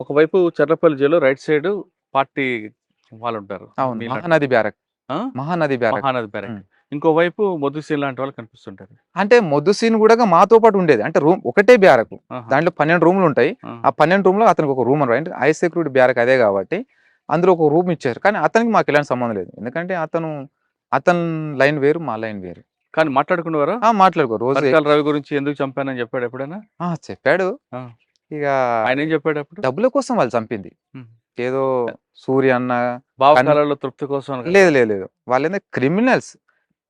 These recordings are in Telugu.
ఒకవైపు Cherlapalli jail right side party వాళ్ళు ఉంటారు Mahanadi barrack? Mahanadi barrack. Mahanadi barrack. ఇంకోవైపు మొద్దుసీన్ లాంటి వాళ్ళు కనిపిస్తుంటారు. అంటే మొద్దు సీన్ కూడా మాతో పాటు ఉండేది. అంటే రూమ్ ఒకటే బ్యారకు. దాంట్లో పన్నెండు రూమ్లు ఉంటాయి. ఆ. పన్నెండు రూమ్లో అతనికి ఒక రూమ్ అంటే హై సెక్యూరిటీ బ్యారక్ అదే కాబట్టి అందులో ఒక రూమ్ ఇచ్చారు. కానీ అతనికి మాకు ఎలాంటి సంబంధం లేదు. ఎందుకంటే అతను అతని లైన్ వేరు మా లైన్ వేరు. కానీ మాట్లాడుకునేవారా? ఆ మాట్లాడుకో రోజు రవి గురించి ఎందుకు చంపానని చెప్పాడు ఎప్పుడైనా? చెప్పాడు. ఇక ఆయన ఏం చెప్పాడు అప్పుడు డబ్బుల కోసం వాళ్ళు చంపింది. ఏదో సూర్య అన్న భావకాలలో తృప్తి కోసం లేదు లేదు లేదు. వాళ్ళు ఏంటంటే క్రిమినల్స్.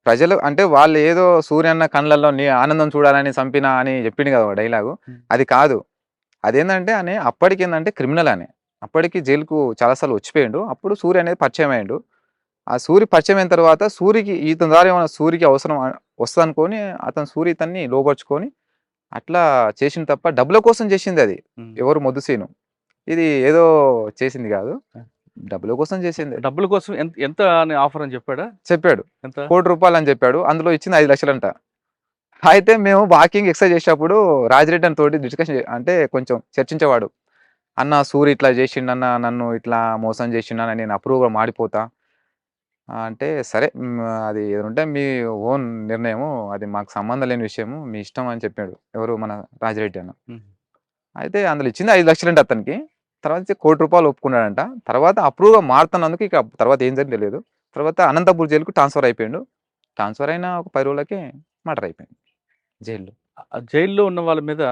ప్రజలు అంటే వాళ్ళు ఏదో సూర్యన్న కళ్ళల్లో నీ ఆనందం చూడాలని చంపినా అని చెప్పింది కదా డైలాగు. అది కాదు. అదేంటంటే అని అప్పటికి ఏంటంటే క్రిమినల్ అని అప్పటికి జైలుకు చాలాసార్లు వచ్చిపోయిండు. అప్పుడు సూర్య అనేది పరిచయం అయ్యిండు. ఆ సూర్య పరిచయం అయిన తర్వాత సూర్యకి ఈతని ద్వారా ఏమైనా సూర్యకి అవసరం వస్తుంది అనుకొని అతను సూర్య ఇతన్ని లోపరుచుకొని అట్లా చేసింది తప్ప డబ్బుల కోసం చేసింది అది. ఎవరు మొద్దుసీను ఇది ఏదో చేసింది కాదు. డబ్బుల కోసం చేసింది. డబ్బుల కోసం ఎంత ఎంత అని ఆఫర్ అని చెప్పాడా? చెప్పాడు. కోటి రూపాయలు అని చెప్పాడు. అందులో ఇచ్చింది ఐదు లక్షలంట. అయితే మేము వాకింగ్ ఎక్సర్సైజ్ చేసేటప్పుడు రాజిరెడ్డి అని తోటి డిస్కషన్ అంటే కొంచెం చర్చించేవాడు. అన్న సూర్య ఇట్లా చేసిండు అన్న నన్ను ఇట్లా మోసం చేసిండు నేను అప్రూవ్గా మాడిపోతా. అంటే సరే మ్, అది ఏదంటే మీ ఓన్ నిర్ణయము అది మాకు సంబంధం లేని విషయము మీ ఇష్టం అని చెప్పాడు ఎవరు మన రాజిరెడ్డి అన్న. అయితే అందులో ఇచ్చింది ఐదు లక్షలంట అతనికి. తర్వాత కోటి రూపాయలు ఒప్పుకున్నాడంట. తర్వాత అప్రూవ్గా మారుతున్నందుకు ఇక తర్వాత ఏం జరిగింది తెలియదు. తర్వాత అనంతపూర్ జైలుకు ట్రాన్స్ఫర్ అయిపోయాడు. ట్రాన్స్ఫర్ అయిన ఒక పది రోజులకే మర్డర్ అయిపోయింది జైల్లో. ఆ జైల్లో ఉన్న వాళ్ళ మీద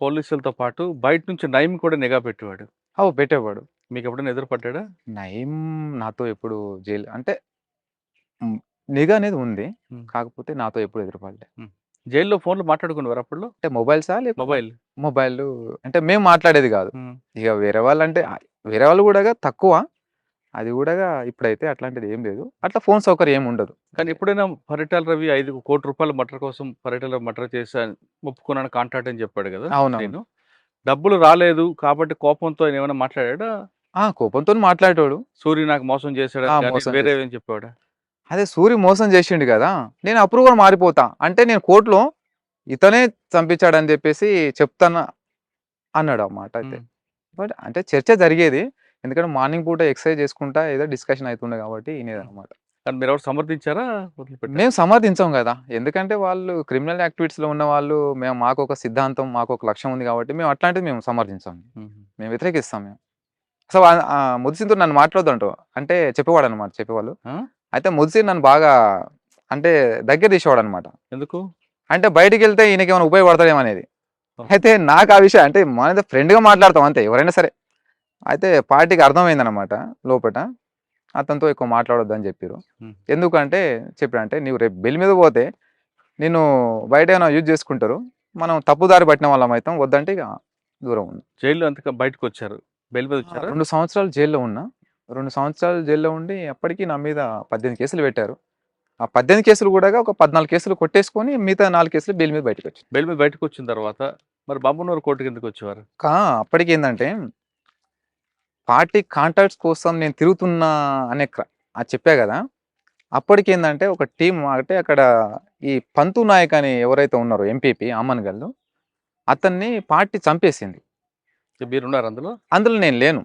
పోలీసులతో పాటు బయట నుంచి నయం కూడా నిఘా పెట్టేవాడు. అవు పెట్టేవాడు. మీకు ఎప్పుడైనా ఎదురుపడ్డా నయం నాతో ఎప్పుడు జైలు అంటే నిఘా అనేది ఉంది. కాకపోతే నాతో ఎప్పుడు ఎదురుపడలే జైల్లో ఫోన్లు మాట్లాడుకునేవారు అప్పుడు అంటే మొబైల్సా లేకపోతే మొబైల్. మొబైల్ అంటే మేము మాట్లాడేది కాదు. ఇక వేరే వాళ్ళు అంటే వేరే వాళ్ళు కూడా తక్కువ. అది కూడా ఇప్పుడైతే అట్లాంటిది ఏం లేదు. అట్లా ఫోన్ సౌకర్యం ఏమి ఉండదు. కానీ ఎప్పుడైనా పరిటాల రవి ఐదు కోటి రూపాయల మటర్ కోసం పరిటాల మటర్ చేశాను ఒప్పుకున్నాను కాంట్రాక్ట్ అని చెప్పాడు కదా అవును నేను. డబ్బులు రాలేదు కాబట్టి కోపంతో ఏమైనా మాట్లాడా ఆ కోపంతో మాట్లాడేవాడు సూర్య నాకు మోసం చేశాడు ఆ, కానీ మోసం వేరే ఏం చెప్పాడా అదే సూర్య మోసం చేసిండు కదా నేను అప్రూవల్ మారిపోతా. అంటే నేను కోర్టులో ఇతనే చంపించాడని చెప్పేసి చెప్తాను అన్నాడు అన్నమాట అయితే. ఉమ్. బట్ అంటే చర్చ జరిగేది. ఎందుకంటే మార్నింగ్ పూట ఎక్సర్సైజ్ చేసుకుంటా ఏదో డిస్కషన్ అవుతుండే కాబట్టి వినేది అనమాట కానీ మీరు ఎవరు సమర్థించారా? వదిలిపెట్టారా? మేము సమర్థించాం కదా. ఎందుకంటే వాళ్ళు క్రిమినల్ యాక్టివిటీస్లో ఉన్న వాళ్ళు మేము మాకు ఒక సిద్ధాంతం మాకు ఒక లక్ష్యం ఉంది కాబట్టి మేము అట్లాంటిది మేము సమర్థించాం. ఉమ్. మేము వ్యతిరేకిస్తాం మేము. ఆ ముదిసింతో నన్ను మాట్లాడొద్దంట అంటే చెప్పేవాడు అనమాట చెప్పేవాళ్ళు? అయితే ముదిసి నన్ను బాగా అంటే దగ్గర తీసేవాడు అనమాట ఎందుకు? అంటే బయటికి వెళ్తే ఈయనకి ఏమైనా ఉపయోగపడతాడేమో అనేది. అయితే నాకు ఆ విషయం అంటే మన ఫ్రెండ్గా మాట్లాడతాం అంతే ఎవరైనా సరే. అయితే పార్టీకి అర్థమైందనమాట లోపట. అతనితో ఎక్కువ మాట్లాడొద్దు అని చెప్పారు. ఎందుకంటే చెప్పారంటే నీవు రేపు బెల్ మీద పోతే నేను బయట ఏమైనా యూజ్ చేసుకుంటారు. మనం తప్పుదారి పట్టిన వాళ్ళం అవుతాం వద్దంటే ఇక దూరం ఉంది. జైల్లో అంతగా బయటకు వచ్చారు బెయిల్ మీద వచ్చారా రెండు సంవత్సరాలు జైల్లో ఉన్నా. రెండు సంవత్సరాలు జైల్లో ఉండి అప్పటికి నా మీద పద్దెనిమిది కేసులు పెట్టారు. ఆ పద్దెనిమిది కేసులు కూడా ఒక పద్నాలుగు కేసులు కొట్టేసుకొని మిగతా నాలుగు కేసులు బెయిల్ మీద బయటకు వచ్చాను బెయిల్ మీద బయటకు వచ్చిన తర్వాత మరి బాబునూరు కోర్టు కిందకి వచ్చేవారు? కా అప్పటికి ఏంటంటే పార్టీ కాంటాక్ట్స్ కోసం నేను తిరుగుతున్నా అనే క్ర- అది చెప్పా కదా. అప్పటికి ఏంటంటే ఒక టీం అంటే అక్కడ ఈ పంతు నాయక్ అని ఎవరైతే ఉన్నారో ఎంపీపీ అమ్మన్ గల్లు అతన్ని పార్టీ చంపేసింది. మీరు ఉన్నారు అందులో? అందులో నేను లేను.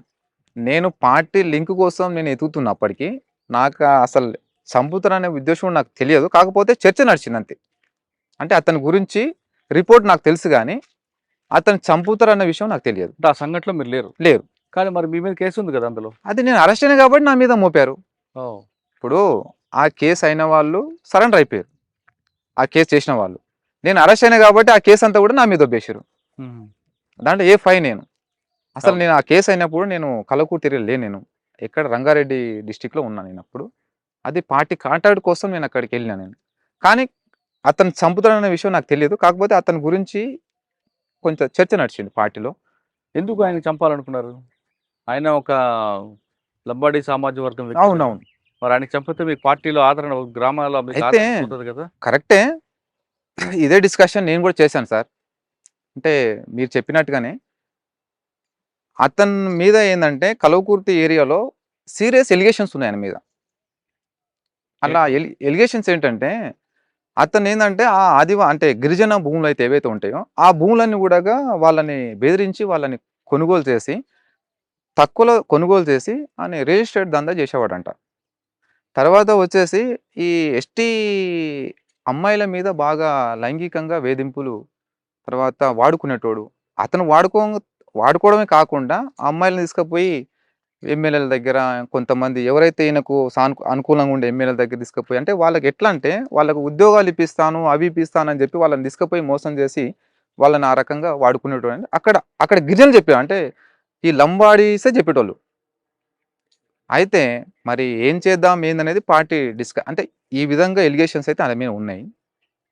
నేను పార్టీ లింక్ కోసం నేను ఎతుకుతున్నా అప్పటికి. నాకు అసలు చంపుతారనే ఉద్దేశం నాకు తెలియదు. కాకపోతే చర్చ నడిచింది అంతే అంటే అతని గురించి రిపోర్ట్ నాకు తెలుసు కానీ అతను చంపుతారన్న విషయం నాకు తెలియదు. ఆ సంఘటనలో మీరు లేరు? లేరు. కానీ మరి మీ మీద కేసు ఉంది కదా అందులో? అది నేను అరెస్ట్ అయినా కాబట్టి నా మీద మోపారు. ఇప్పుడు ఆ కేసు అయిన వాళ్ళు సరెండర్ అయిపోయారు. ఆ కేసు చేసిన వాళ్ళు. నేను అరెస్ట్ అయినా కాబట్టి ఆ కేసు అంతా కూడా నా మీద ఒబ్బేసారు ఉమ్. దాంట్లో ఏ ఫైన్ నేను. అసలు. నేను ఆ కేసు అయినప్పుడు నేను కలకూరు తిరిగి లేను నేను. ఎక్కడ రంగారెడ్డి డిస్టిక్లో ఉన్నాను నేను అప్పుడు. అది పార్టీ కాంటాక్ట్ కోసం నేను అక్కడికి వెళ్ళినా నేను. కానీ అతను చంపుతాడన్న విషయం నాకు తెలియదు. కాకపోతే అతని గురించి కొంచెం చర్చ నడిచింది పార్టీలో. ఎందుకు ఆయన చంపాలనుకున్నారు? ఆయన ఒక లంబాడి సామాజిక వర్గం. అవునవును. మరి ఆయన చంపితే మీకు పార్టీలో ఆదరణ గ్రామాల్లో అయితే- కదా. కరెక్టే. ఇదే డిస్కషన్ నేను కూడా చేశాను సార్. అంటే మీరు చెప్పినట్టుగానే అతని మీద ఏంటంటే కలవకుర్తి ఏరియాలో సీరియస్ ఎలిగేషన్స్ ఉన్నాయి ఆయన మీద. అలా ఎలిగేషన్స్ ఏంటంటే అతను ఏందంటే ఆ ఆదివా అంటే గిరిజన భూములు అయితే ఏవైతే ఉంటాయో ఆ భూములన్నీ కూడా వాళ్ళని బెదిరించి వాళ్ళని కొనుగోలు చేసి తక్కువలో కొనుగోలు చేసి అని రిజిస్టర్డ్ దందా చేసేవాడంట. తర్వాత వచ్చేసి ఈ ఎస్టీ అమ్మాయిల మీద బాగా లైంగికంగా వేధింపులు తర్వాత వాడుకునేటోడు అతను వాడుకో వాడుకోవడమే కాకుండా అమ్మాయిలను తీసుకుపోయి ఎమ్మెల్యేల దగ్గర కొంతమంది ఎవరైతే ఈయనకు సాను అనుకూలంగా ఉండే ఎమ్మెల్యేల దగ్గర తీసుకుపోయి అంటే వాళ్ళకి ఎట్లా అంటే వాళ్ళకు ఉద్యోగాలు ఇప్పిస్తాను అవి ఇప్పిస్తాను అని చెప్పి వాళ్ళని తీసుకుపోయి మోసం చేసి వాళ్ళని ఆ రకంగా వాడుకునేటువంటి అక్కడ అక్కడ గిరిజనులు చెప్పారు అంటే ఈ లంబాడీసే చెప్పేటోళ్ళు. అయితే మరి ఏం చేద్దాం ఏందనేది పార్టీ డిస్క అంటే ఈ విధంగా ఎలిగేషన్స్ అయితే అలా మీద ఉన్నాయి.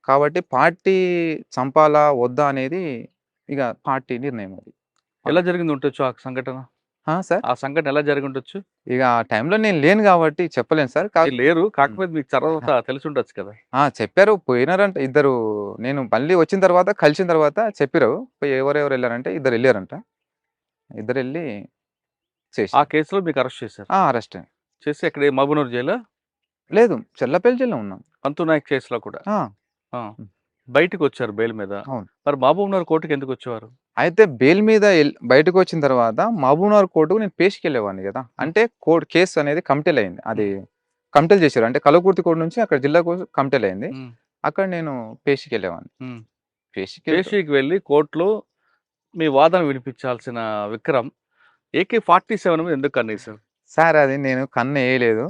కాబట్టి పార్టీ చంపాలా వద్దా అనేది ఇక పార్టీ నిర్ణయం అది. ఎలా జరిగింది ఉండొచ్చు ఆ సంఘటన? సార్. ఆ సంఘటన ఎలా జరిగి ఉండొచ్చు? ఇక ఆ టైంలో నేను లేను కాబట్టి చెప్పలేను సార్. లేరు కాకపోతే మీకు తర్వాత తెలిసి ఉండొచ్చు కదా. చెప్పారు. పోయినారంట ఇద్దరు. నేను మళ్ళీ వచ్చిన తర్వాత కలిసిన తర్వాత చెప్పారు. ఎవరెవరు వెళ్ళారంటే ఇద్దరు వెళ్ళారంట. ఇద్దరు వెళ్ళి చేసి ఆ కేసులో మీకు అరెస్ట్ చేశారు? అరెస్ట్ చేసి అక్కడ మహబూనూర్ జైలు? లేదు చెల్లపల్లి జిల్లా ఉన్నాం. పంతు నాయక్ కేసులో కూడా. బయటికి వచ్చారు బెయిల్ మీద. అవును. మరి మహబూబ్నగర్ కోర్టుకి ఎందుకు వచ్చేవారు? అయితే బెయిల్ మీద బయటకు వచ్చిన తర్వాత మహబూబ్నగర్ కోర్టుకు నేను పేషికి వెళ్ళేవాడిని కదా. అంటే కోర్టు కేసు అనేది కమిటీలు అయింది. అది కమిటీలు చేశారు. అంటే కలకుర్తి కోర్టు నుంచి అక్కడ జిల్లాకు కమిటీలు అయింది. అక్కడ నేను పేషికి వెళ్ళేవాడిని. పేషికి వెళ్ళి కోర్టులో మీ వాదన వినిపించాల్సిన విక్రమ్ ఏకే ఫార్టీ సెవెన్ మీద ఎందుకు కన్నేశారు? సార్ అది నేను కన్ను వేయలేదు.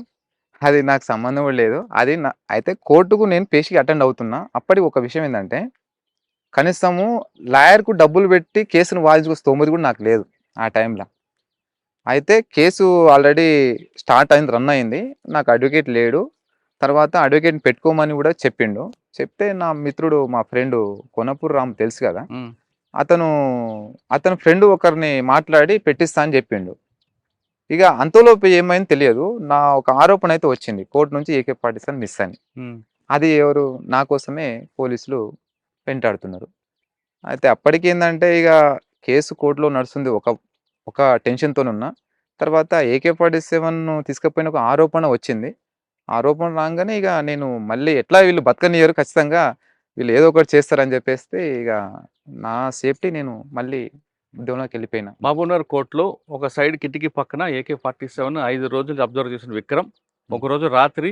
అది నాకు సంబంధం లేదు. అది అయితే కోర్టుకు నేను పేషికి అటెండ్ అవుతున్నా. అప్పటి ఒక విషయం ఏంటంటే కనీసము లాయర్కు డబ్బులు పెట్టి కేసును వాదించుకో స్తోమతి కూడా నాకు లేదు ఆ టైంలో. అయితే కేసు ఆల్రెడీ స్టార్ట్ అయింది రన్ అయింది. నాకు అడ్వకేట్ లేడు. తర్వాత అడ్వకేట్ని పెట్టుకోమని కూడా చెప్పిండు. చెప్తే నా మిత్రుడు మా ఫ్రెండ్ కొనపూర్ రామ్ తెలుసు కదా? అతను అతని ఫ్రెండ్ ఒకరిని మాట్లాడి పెట్టిస్తా అని చెప్పిండు. ఇక అంతలోపు ఏమైంది తెలియదు. నా ఒక ఆరోపణ అయితే వచ్చింది. కోర్టు నుంచి ఏకే పాటిస్తాను మిస్ అని. అది ఎవరు? నా కోసమే పోలీసులు వెంటాడుతున్నారు. అయితే అప్పటికి ఏంటంటే ఇక కేసు కోర్టులో నడుస్తుంది ఒక ఒక టెన్షన్తో ఉన్నా తర్వాత ఏకే ఫార్టీ సెవెన్ తీసుకుపోయిన ఒక ఆరోపణ వచ్చింది. ఆరోపణ రాగానే ఇక నేను మళ్ళీ ఎట్లా వీళ్ళు బతకనియరు ఖచ్చితంగా వీళ్ళు ఏదో ఒకటి చేస్తారని చెప్పేస్తే ఇక నా సేఫ్టీ నేను మళ్ళీ ఉద్యోగంలోకి వెళ్ళిపోయినా. మహబూబ్నగర్ కోర్టులో ఒక సైడ్ కిటికీ పక్కన ఏకే ఫార్టీ సెవెన్ ఐదు రోజులు అబ్జర్వ్ చేసిన విక్రమ్. ఒక రోజు రాత్రి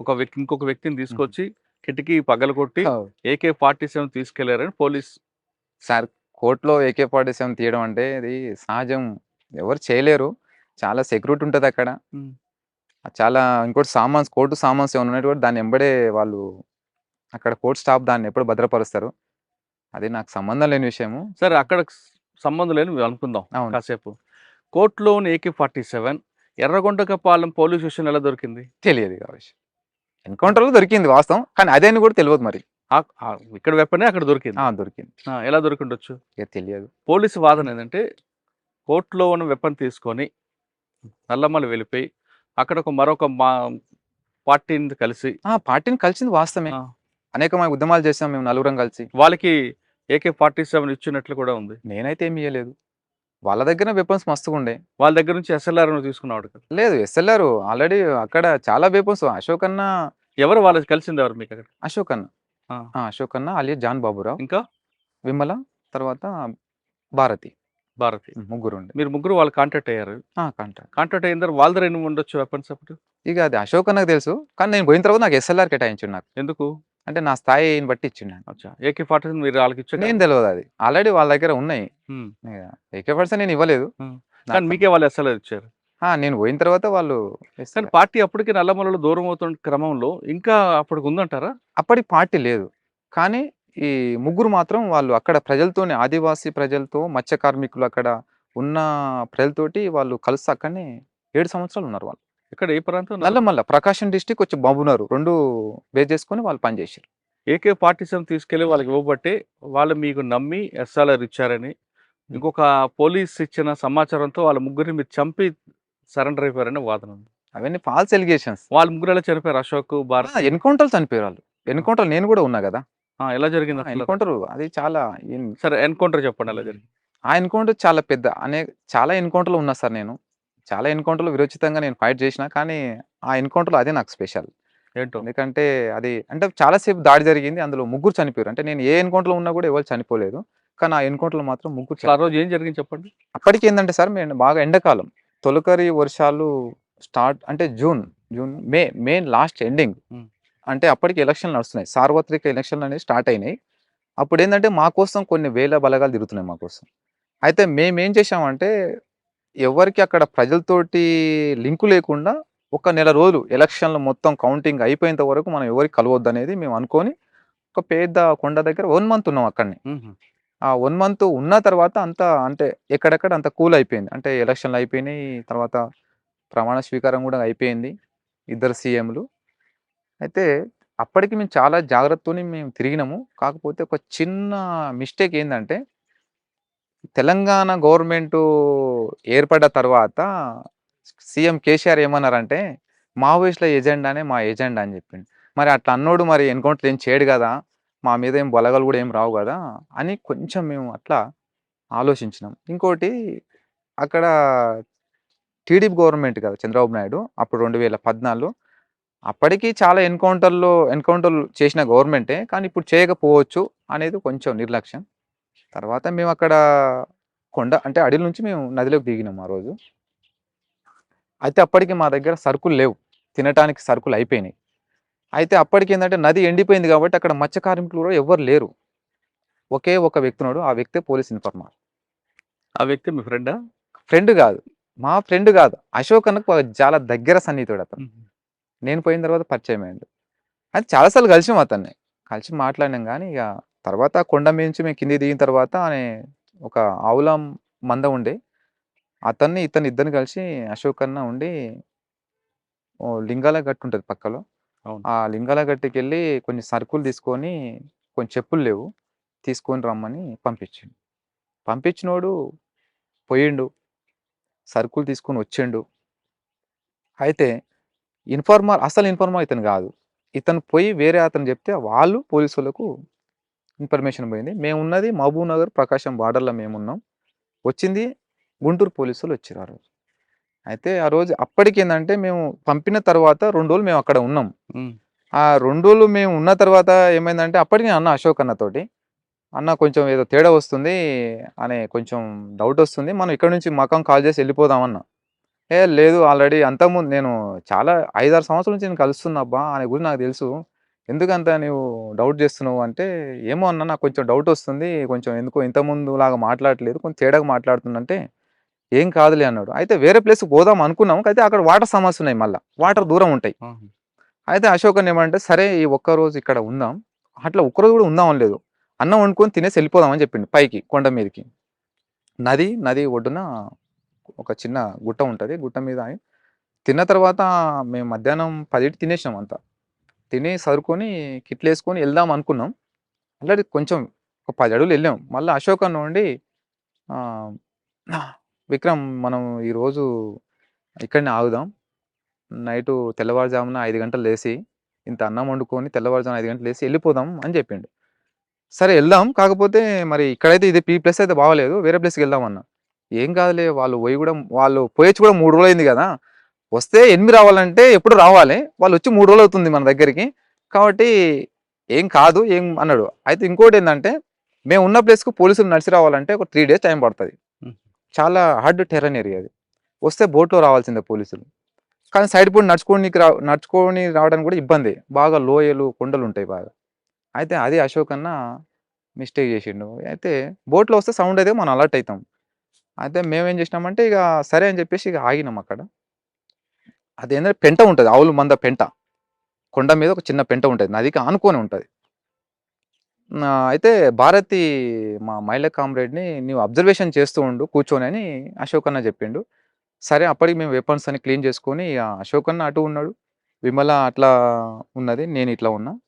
ఒక వ్యక్తి ఇంకొక వ్యక్తిని తీసుకొచ్చి కిటికీ పగలగొట్టి ఏకే ఫార్టీ సెవెన్ తీసుకెళ్ళారని పోలీస్ సార్ కోర్టులో ఏకే ఫార్టీ సెవెన్ తీయడం అంటే ఇది సహజం. ఎవరు చేయలేరు. చాలా సెక్యూరిటీ ఉంటుంది అక్కడ. చాలా ఇంకోటి సామాన్స్ కోర్టు సామాన్స్ ఏమైనా ఉన్నట్టు కూడా దాన్ని ఎంబడే వాళ్ళు అక్కడ కోర్టు స్టాఫ్ దాన్ని ఎప్పుడు భద్రపరుస్తారు. అది నాకు సంబంధం లేని విషయము. సరే అక్కడ సంబంధం లేని అనుకుందాం అవును. కాసేపు. కోర్టులోని AK forty seven Erragondapalem police station ఎలా దొరికింది? తెలియదు కావచ్చు ఎన్కౌంటర్లో దొరికింది వాస్తవం కానీ అదే అని కూడా తెలియదు మరి. ఇక్కడ వెపనే అక్కడ దొరికింది. దొరికింది. ఎలా దొరికిండొచ్చు? ఇక తెలియదు. పోలీసు వాదన ఏంటంటే కోర్టులో ఉన్న వెపన్ తీసుకొని నల్లమల వెళ్ళిపోయి అక్కడ ఒక మరొక మా పార్టీని కలిసి ఆ పార్టీని కలిసింది వాస్తవమే. అనేకమైన ఉద్యమాలు చేసాం మేము నలుగురం కలిసి. వాళ్ళకి ఏకే ఫార్టీ సెవెన్ ఇచ్చినట్లు కూడా ఉంది. నేనైతే ఏమి ఇవ్వలేదు వాళ్ళ దగ్గర వెపన్స్ మస్తుగా ఉండే. వాళ్ళ దగ్గర నుంచి ఎస్ఎల్ఆర్ తీసుకున్నాడు కదా. లేదు ఎస్ఎల్ఆర్ ఆల్రెడీ అక్కడ చాలా వెపన్స్. అశోక్ అన్న ఎవరు వాళ్ళకి కలిసింది ఎవరు మీకు అక్కడ అశోక్ అన్న అశోక్ అన్న అలియా జాన్ బాబురావు. ఇంకా? విమల తర్వాత భారతి. భారతి. ముగ్గురు ఉండే మీరు ముగ్గురు వాళ్ళు కాంటాక్ట్ అయ్యారు. కాంటాక్ట్. కాంటాక్ట్ అయిన తర్వాత వాళ్ళ దగ్గర ఉండొచ్చు వెపన్స్ అప్పుడు? ఇక అది అశోక్ అన్నకు తెలుసు కానీ నేను పోయిన తర్వాత నాకు ఎస్ఎల్ఆర్ కేటాయించిండు నాకు. ఎందుకు? అంటే నా స్థాయిని బట్టి ఇచ్చిండు ఏకే ఫార్టీ మీరు వాళ్ళకి ఇచ్చారు నేను తెలియదు అది. ఆల్రెడీ వాళ్ళ దగ్గర ఉన్నాయి. ఏకే పర్సెంట్ నేను ఇవ్వలేదు. కానీ మీకే వాళ్ళు ఎస్ఎల్ఆర్ ఇచ్చారు. నేను పోయిన తర్వాత వాళ్ళు కానీ. పార్టీ అప్పటికి నల్లమలలో దూరం అవుతున్న క్రమంలో ఇంకా అప్పటికి ఉందంటారా? అప్పటి పార్టీ లేదు. కానీ ఈ ముగ్గురు మాత్రం వాళ్ళు అక్కడ ప్రజలతోనే ఆదివాసీ ప్రజలతో మత్స్య కార్మికులు అక్కడ ఉన్న ప్రజలతోటి వాళ్ళు కలిసి అక్కడనే ఏడు సంవత్సరాలు ఉన్నారు వాళ్ళు. ఇక్కడ ఏ ప్రాంతం నల్లమల్ల ప్రకాశం డిస్టిక్ వచ్చి బాబున్నారు రెండు బేస్ చేసుకొని వాళ్ళు పనిచేసారు ఏకే ఫార్టీ సెవెన్ తీసుకెళ్ళి వాళ్ళకి ఇవ్వబట్టే వాళ్ళు మీకు నమ్మి ఎస్ఆర్ఆర్ ఇచ్చారని ఇంకొక పోలీస్ ఇచ్చిన సమాచారంతో వాళ్ళ ముగ్గురిని మీరు చంపి సరెండర్ అయిపోయారని వాదన ఉంది. అవన్నీ ఫాల్స్ ఎలిగేషన్స్. వాళ్ళ ముగ్గురు ఎలా చనిపోయారు అశోక్ భారత్ ఎన్కౌంటర్ చనిపోయారు వాళ్ళు ఎన్కౌంటర్ నేను కూడా ఉన్నా కదా. ఆ, ఎలా జరిగింది? ఎన్కౌంటర్ అది చాలా సరే ఎన్కౌంటర్ చెప్పండి ఎలా జరిగింది? ఆ ఎన్కౌంటర్ చాలా పెద్ద అనే చాలా ఎన్కౌంటర్లు ఉన్నా సార్ నేను. చాలా ఎన్కౌంటర్లు విరోచితంగా నేను ఫైట్ చేసిన కానీ ఆ ఎన్కౌంటర్లో అదే నాకు స్పెషల్. ఏంటో? ఎందుకంటే అది అంటే చాలా సేపు దాడి జరిగింది. అందులో ముగ్గురు చనిపోయారు. అంటే నేను ఏ ఎన్కౌంటర్లో ఉన్నా కూడా ఎవరు చనిపోలేదు. కానీ ఆ ఎన్కౌంటర్లో మాత్రం ముగ్గురు ఆ రోజు ఏం జరిగింది చెప్పండి? అప్పటికి ఏంటంటే సార్ మేము బాగా ఎండాకాలం. తొలకరి వర్షాలు స్టార్ట్ అంటే June June May May last ending. అంటే అప్పటికి ఎలక్షన్లు నడుస్తున్నాయి. సార్వత్రిక ఎలక్షన్లు అనేవి స్టార్ట్ అయినాయి. అప్పుడు ఏంటంటే మా కోసం కొన్ని వేల బలగాలు తిరుగుతున్నాయి మా కోసం. అయితే మేము ఏం చేసామంటే ఎవరికి అక్కడ ప్రజలతోటి లింకు లేకుండా ఒక నెల రోజులు ఎలక్షన్లు మొత్తం కౌంటింగ్ అయిపోయేంత వరకు మనం ఎవరికి కలవద్దు అనేది మేము అనుకొని ఒక పెద్ద కొండ దగ్గర వన్ మంత్ ఉన్నాం అక్కడనే. ఆ వన్ మంత్ ఉన్న తర్వాత అంత అంటే ఎక్కడెక్కడ అంత కూల్ అయిపోయింది. అంటే ఎలక్షన్లు అయిపోయినాయి తర్వాత ప్రమాణ స్వీకారం కూడా అయిపోయింది ఇద్దరు సీఎంలు. అయితే అప్పటికి మేము చాలా జాగ్రత్తతోనే మేము తిరిగినాము. కాకపోతే ఒక చిన్న మిస్టేక్ ఏంటంటే తెలంగాణ గవర్నమెంట్ ఏర్పడ్డ తర్వాత సీఎం కేసీఆర్ ఏమన్నారంటే మావోయిస్టుల ఎజెండానే మా ఎజెండా అని చెప్పిండు. మరి అట్లా అన్నోడు మరి ఎన్కౌంటర్ ఏం చేయడు కదా? మా మీద ఏం బలగలు కూడా ఏం రావు కదా అని కొంచెం మేము అట్లా ఆలోచించినాం. ఇంకోటి అక్కడ టీడీపీ గవర్నమెంట్ కదా చంద్రబాబు నాయుడు అప్పుడు రెండు వేల పద్నాలుగు అప్పటికి చాలా ఎన్కౌంటర్లు ఎన్కౌంటర్లు చేసిన గవర్నమెంటే కానీ ఇప్పుడు చేయకపోవచ్చు అనేది కొంచెం నిర్లక్ష్యం. తర్వాత మేము అక్కడ కొండ అంటే అడవి నుంచి మేము నదిలోకి దిగినాం ఆ రోజు. అయితే అప్పటికి మా దగ్గర సరుకులు లేవు. తినటానికి సరుకులు అయిపోయినాయి. అయితే అప్పటికి ఏంటంటే నది ఎండిపోయింది కాబట్టి అక్కడ మత్స్య కార్మికులు కూడా ఎవరు లేరు. ఒకే ఒక వ్యక్తి ఉన్నాడు ఆ వ్యక్తే పోలీస్ ఇన్ఫార్మర్. ఆ వ్యక్తి మీ ఫ్రెండా? ఫ్రెండ్ కాదు. మా ఫ్రెండ్ కాదు. అశోక్ అన్నకు చాలా దగ్గర సన్నిహితుడు అతను. నేను పోయిన తర్వాత పరిచయం అయ్యిండు. అది చాలాసార్లు కలిసాం అతన్ని. కలిసి మాట్లాడినాం కానీ ఇక తర్వాత కొండ నుంచి మేము కింది దిగిన తర్వాత అనే ఒక ఆవుల మంద ఉండే. అతన్ని ఇతను ఇద్దరిని కలిసి అశోక్ అన్న ఉండి ఓ లింగాల గట్టు ఉంటుంది పక్కలో. ఆ లింగాల గట్టికి వెళ్ళి కొన్ని సరుకులు తీసుకొని కొన్ని చెప్పులు లేవు తీసుకొని రమ్మని పంపించిండు. పంపించినోడు పోయిండు సరుకులు తీసుకొని వచ్చిండు. అయితే ఇన్ఫార్మర్ అసలు ఇన్ఫార్మర్ ఇతను కాదు. ఇతను పోయి వేరే అతను చెప్తే వాళ్ళు పోలీసులకు ఇన్ఫర్మేషన్ పోయింది. మేము ఉన్నది మహబూబ్ నగర్ ప్రకాశం బార్డర్లో మేము ఉన్నాం వచ్చింది గుంటూరు పోలీసులు వచ్చారు ఆ రోజు అయితే ఆ రోజు అప్పటికి ఏంటంటే మేము పంపిన తర్వాత రెండు రోజులు మేము అక్కడ ఉన్నాం. ఆ రెండు రోజులు మేము ఉన్న తర్వాత ఏమైందంటే అప్పటికి అన్న అశోక్ అన్నతోటి అన్న కొంచెం ఏదో తేడా వస్తుంది అనే కొంచెం డౌట్ వస్తుంది మనం ఇక్కడ నుంచి మకం కాల్ చేసి వెళ్ళిపోదామన్న ఏ లేదు ఆల్రెడీ అంతకుముందు నేను చాలా ఐదారు సంవత్సరాల నుంచి నేను కలుస్తున్నా అబ్బా అనే గురించి నాకు తెలుసు. ఎందుకంత నువ్వు డౌట్ చేస్తున్నావు అంటే ఏమో అన్న నాకు కొంచెం డౌట్ వస్తుంది కొంచెం ఎందుకో ఇంతకుముందు లాగా మాట్లాడట్లేదు కొంచెం తేడాగా మాట్లాడుతుందంటే ఏం కాదులే అన్నాడు. అయితే వేరే ప్లేస్ పోదాం అనుకున్నాం అయితే అక్కడ వాటర్ సమస్య ఉన్నాయి మళ్ళీ. వాటర్ దూరం ఉంటాయి. అయితే అశోక్ అన్న ఏమంటే సరే ఈ ఒక్క రోజు ఇక్కడ ఉందాం. అట్లా ఒక్కరోజు కూడా ఉందాం లేదు. అన్నం వండుకొని తినేసి వెళ్ళిపోదామని చెప్పిండు పైకి కొండ మీదకి. నది నది ఒడ్డున ఒక చిన్న గుట్ట ఉంటుంది. గుట్ట మీద తిన్న తర్వాత మేము మధ్యాహ్నం పదిటి తినేసినాం అంతా. తిని సరుకొని కిట్లు వేసుకొని వెళ్దాం అనుకున్నాం. ఆల్రెడీ కొంచెం ఒక పది అడుగులు వెళ్ళాం. మళ్ళీ అశోక్ అన్న ఉండి ఆ, విక్రమ్ మనం ఈరోజు ఇక్కడనే ఆగుదాం. నైటు తెల్లవారుజామున ఐదు గంటలు లేచి ఇంత అన్నం వండుకొని తెల్లవారుజామున ఐదు గంటలు లేసి వెళ్ళిపోదాం అని చెప్పిండు. సరే వెళ్దాం. కాకపోతే మరి ఇక్కడైతే ఇది ఈ ప్లేస్ అయితే బాగలేదు. వేరే ప్లేస్కి వెళ్దాం అన్న. ఏం కాదులే వాళ్ళు పోయి కూడా వాళ్ళు పోయొచ్చు కూడా మూడు రోజులు అయింది కదా. వస్తే ఎనిమిది రావాలంటే ఎప్పుడు రావాలి. వాళ్ళు వచ్చి మూడు రోజులు అవుతుంది మన దగ్గరికి. కాబట్టి ఏం కాదు ఏం అన్నాడు. అయితే ఇంకోటి ఏంటంటే మేము ఉన్న ప్లేస్కు పోలీసులు నడిచి రావాలంటే ఒక త్రీ డేస్ టైం పడుతుంది. చాలా హార్డ్ టెరన్ ఏరియా అది. వస్తే బోట్లో రావాల్సిందే పోలీసులు. కానీ సైడ్ పూడి నడుచుకొని రా నడుచుకొని రావడానికి కూడా ఇబ్బంది. బాగా లోయలు కొండలు ఉంటాయి బాగా. అయితే అది అశోక్ అన్న మిస్టేక్ చేసిండు. అయితే బోట్లో వస్తే సౌండ్ అయితే మనం అలర్ట్ అవుతాం అయితే మేమేం చేసినామంటే ఇక సరే అని చెప్పేసి ఇక ఆగినాం అక్కడ. అది ఏంటంటే పెంట ఉంటుంది ఆవులు మంద పెంట. కొండ మీద ఒక చిన్న పెంట ఉంటుంది. నదికి ఆనుకొని ఉంటుంది. అయితే భారతి మా మహిళా కామ్రేడ్ని నీవు అబ్జర్వేషన్ చేస్తూ ఉండు కూర్చొని అని అశోక్ అన్న చెప్పిండు. సరే అప్పటికి మేము వెపన్స్ అని క్లీన్ చేసుకొని అశోక్ అన్న అటు ఉన్నాడు. విమల అట్లా ఉన్నది నేను ఇట్లా ఉన్నా.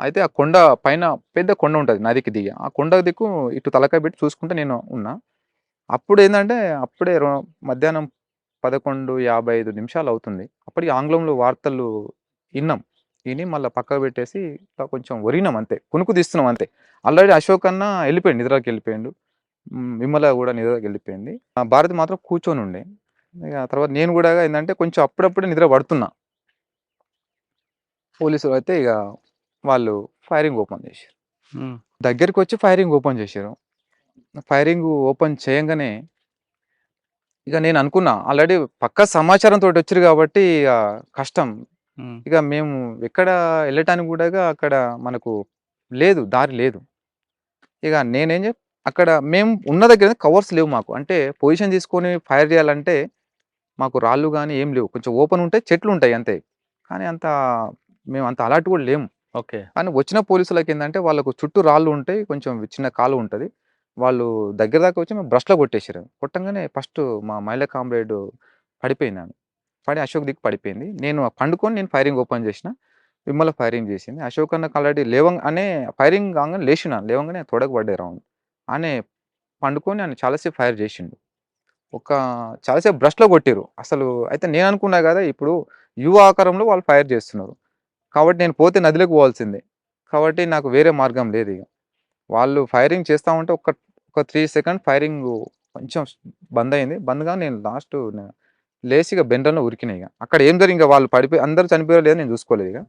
అయితే ఆ కొండ పైన పెద్ద కొండ ఉంటుంది నదికి దిగి. ఆ కొండ దిక్కు ఇటు తలకాయ పెట్టి చూసుకుంటే నేను ఉన్నా. అప్పుడు ఏంటంటే అప్పుడే రో- మధ్యాహ్నం పదకొండు యాభై ఐదు నిమిషాలు అవుతుంది. అప్పటికి ఆంగ్లంలో వార్తలు విన్నాం. విని మళ్ళీ పక్కకు పెట్టేసి ఇట్లా కొంచెం ఒరిగినాం అంతే. కునుకు తీస్తున్నాం అంతే. ఆల్రెడీ అశోక్ అన్న వెళ్ళిపోయింది నిద్రకి వెళ్ళిపోయిండు. విమల కూడా నిద్రకి వెళ్ళిపోయింది. ఆ భారతి మాత్రం కూర్చొని ఉండే. తర్వాత నేను కూడా ఏంటంటే కొంచెం అప్పుడప్పుడే నిద్ర పడుతున్నా. పోలీసులు అయితే ఇక వాళ్ళు ఫైరింగ్ ఓపెన్ చేశారు. దగ్గరికి వచ్చి ఫైరింగ్ ఓపెన్ చేశారు. ఫైరింగ్ ఓపెన్ చేయంగానే ఇక నేను అనుకున్నా ఆల్రెడీ పక్క సమాచారం తోటి వచ్చారు కాబట్టి ఇక కష్టం. ఇక మేము ఎక్కడ వెళ్ళటానికి కూడా అక్కడ మనకు లేదు దారి లేదు. ఇక నేనేం చెప్ అక్కడ మేము ఉన్న దగ్గర కవర్స్ లేవు మాకు. అంటే పొజిషన్ తీసుకొని ఫైర్ చేయాలంటే మాకు రాళ్ళు కానీ ఏం లేవు. కొంచెం ఓపెన్ ఉంటాయి చెట్లు ఉంటాయి అంతే. కానీ అంత మేము అంత అలర్ట్ కూడా లేము. ఓకే. కానీ వచ్చిన పోలీసులకి ఏంటంటే వాళ్ళకు చుట్టూ రాళ్ళు ఉంటాయి కొంచెం చిన్న కాలు ఉంటుంది. వాళ్ళు దగ్గర దాకా వచ్చి మేము బ్రష్లో కొట్టేసారు కొట్టంగానే ఫస్ట్ మా మహిళా కామ్రేడ్ పడిపోయింది ఆమె. పడి అశోక్ దిక్కు పడిపోయింది. నేను పండుకొని నేను ఫైరింగ్ ఓపెన్ చేసిన. విమల ఫైరింగ్ చేసింది. అశోక్ అన్నకు ఆల్రెడీ లేవంగా అనే ఫైరింగ్ కాగానే లేచిన లేవంగానే తొడకు పడ్డే రౌండ్. అనే పండుకొని ఆయన చాలాసేపు ఫైర్ చేసిండు. ఒక చాలాసేపు బ్రష్లో కొట్టిరు అసలు అయితే నేను అనుకున్నా కదా ఇప్పుడు యువ ఆకారంలో వాళ్ళు ఫైర్ చేస్తున్నారు. కాబట్టి నేను పోతే నదిలోకి పోవాల్సిందే. కాబట్టి నాకు వేరే మార్గం లేదు ఇక వాళ్ళు ఫైరింగ్ చేస్తూ ఉంటే ఒక ఒక త్రీ సెకండ్ ఫైరింగ్ కొంచెం బంద్ అయింది బంద్గా నేను లాస్ట్ లేచి ఇక బెండలను ఉరికినాయి ఇక. అక్కడ ఏం జరిగింది? ఇంకా వాళ్ళు పడిపోయి అందరూ చనిపోయారు లేదో నేను చూసుకోలేదు ఇక.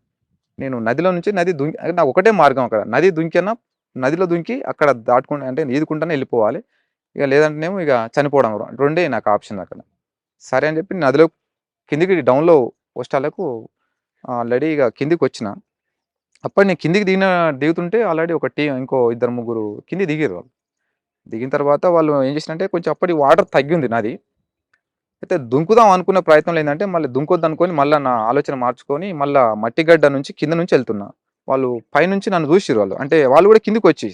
నేను నదిలో నుంచి నది దుంకి అంటే నాకు ఒకటే మార్గం అక్కడ. నది దుంకినా నదిలో దుంకి అక్కడ దాటుకుంటా అంటే ఈదుకుంటానే వెళ్ళిపోవాలి. ఇక లేదంటేనేమో ఇక చనిపోవడం రెండే నాకు ఆప్షన్ అక్కడ. సరే అని చెప్పి నదిలో కిందికి డౌన్లో వస్టాలకు ఆల్రెడీ ఇక కిందికి వచ్చిన. అప్పుడు నేను కిందికి దిగిన దిగుతుంటే ఆల్రెడీ ఒక టీ ఇంకో ఇద్దరు ముగ్గురు కింది దిగారు వాళ్ళు. దిగిన తర్వాత వాళ్ళు ఏం చేసినంటే కొంచెం అప్పటి వాటర్ తగ్గింది నాది. అయితే దుంకుదాం అనుకున్న ప్రయత్నం ఏంటంటే మళ్ళీ దుంకొద్దు అనుకొని మళ్ళీ నా ఆలోచన మార్చుకొని మళ్ళీ మట్టిగడ్డ నుంచి కింద నుంచి వెళ్తున్నా. వాళ్ళు పైనుంచి నన్ను చూసిరు వాళ్ళు. అంటే వాళ్ళు కూడా కిందికి వచ్చి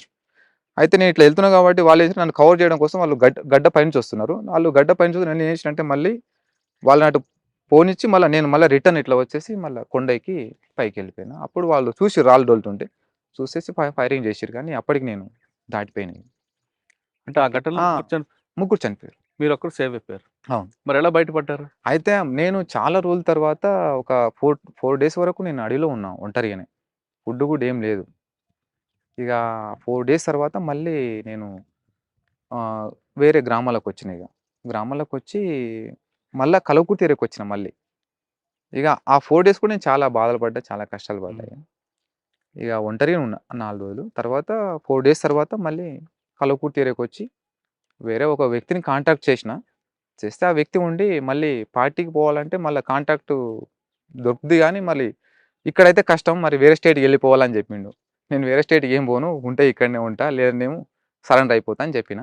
అయితే నేను ఇట్లా వెళ్తున్నా కాబట్టి వాళ్ళు ఏంటి నన్ను కవర్ చేయడం కోసం వాళ్ళు గడ్డ గడ్డ పైనుంచి వస్తున్నారు. వాళ్ళు గడ్డ పైన చూసి నేను ఏం చేసినంటే మళ్ళీ వాళ్ళని అటు పోనిచ్చి మళ్ళీ నేను మళ్ళీ రిటర్న్ ఇట్లా వచ్చేసి మళ్ళీ కొండకి పైకి వెళ్ళిపోయినా. అప్పుడు వాళ్ళు చూసి రాళ్ళు డోలుతుంటే చూసేసి ఫైరింగ్ చేసిరు కానీ అప్పటికి నేను దాటిపోయినాయి అంటే ఆ. కూర్చొని ముగ్గురు చనిపోయారు. మీరు ఒక్కరు సేవ్ అయిపోయారు. మరి ఎలా బయటపడ్డారు? అయితే నేను చాలా రోజుల తర్వాత ఒక ఫోర్ ఫోర్ డేస్ వరకు నేను అడవిలో ఉన్నా ఒంటరిగానే. ఫుడ్ కూడా ఏం లేదు. ఇక ఫోర్ డేస్ తర్వాత మళ్ళీ నేను వేరే గ్రామాలకు వచ్చిన ఇక గ్రామాలకు వచ్చి మళ్ళీ కలవకు తీరకు వచ్చిన మళ్ళీ. ఇక ఆ ఫోర్ డేస్ కూడా నేను చాలా బాధలు పడ్డా చాలా కష్టాలు పడ్డాయి ఇక ఒంటరిగా ఉన్నా నాలుగు రోజులు. తర్వాత ఫోర్ డేస్ తర్వాత మళ్ళీ కలవకూరు తీరకు వచ్చి వేరే ఒక వ్యక్తిని కాంటాక్ట్ చేసిన చేస్తే ఆ వ్యక్తి ఉండి మళ్ళీ పార్టీకి పోవాలంటే మళ్ళీ కాంటాక్ట్ దొరుకుతుంది కానీ మళ్ళీ ఇక్కడైతే కష్టం మరి వేరే స్టేట్కి వెళ్ళిపోవాలని చెప్పిండు. నేను వేరే స్టేట్కి ఏం పోను ఉంటే ఇక్కడనే ఉంటా లేదనేమో సరెండర్ అయిపోతా అని చెప్పిన.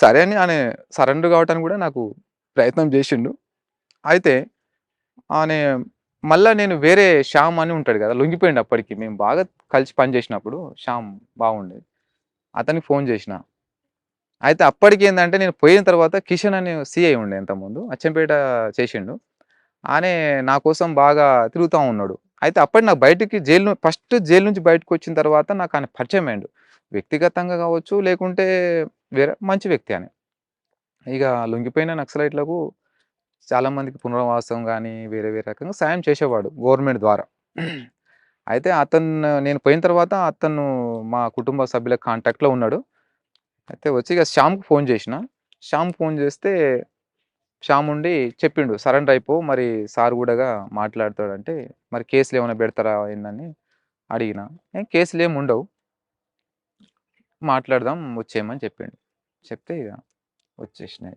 సరే అని ఆయన సరెండర్ కావటానికి కూడా నాకు ప్రయత్నం చేసిండు. అయితే ఆయన మళ్ళీ నేను వేరే శ్యామ్ అని ఉంటాడు కదా లొంగిపోయిండు అప్పటికి. మేము బాగా కలిసి పని చేసినప్పుడు శ్యామ్ బాగుండేది. అతనికి ఫోన్ చేసిన. అయితే అప్పటికి ఏంటంటే నేను పోయిన తర్వాత కిషన్ అనే సీఐ ఉండే ఇంతకుముందు అచ్చంపేట చేసిండు. ఆనే నా కోసం బాగా తిరుగుతూ ఉన్నాడు. అయితే అప్పటి నాకు బయటికి జైలు ఫస్ట్ జైలు నుంచి బయటకు వచ్చిన తర్వాత నాకు ఆయన పరిచయం అయ్యిండు. వ్యక్తిగతంగా కావచ్చు లేకుంటే వేరే మంచి వ్యక్తి అని ఇక లొంగిపోయిన నక్సలైట్లకు చాలామందికి పునరావాసం కానీ వేరే వేరే రకంగా సాయం చేసేవాడు గవర్నమెంట్ ద్వారా. అయితే అతను నేను పోయిన తర్వాత అతను మా కుటుంబ సభ్యుల కాంటాక్ట్లో ఉన్నాడు. అయితే వచ్చి ఇక శ్యామ్కి ఫోన్ చేసిన. శ్యామ్ ఫోన్ చేస్తే శ్యామ్ ఉండి చెప్పిండు సరెండర్ అయిపో మరి సార్ కూడా మాట్లాడతాడంటే మరి కేసులు ఏమైనా పెడతారా ఏందని అడిగిన. "ఏ, కేసులు ఏమి ఉండవు. మాట్లాడదాం వచ్చేయమని చెప్పిండు. చెప్తే ఇక వచ్చేసినాయి.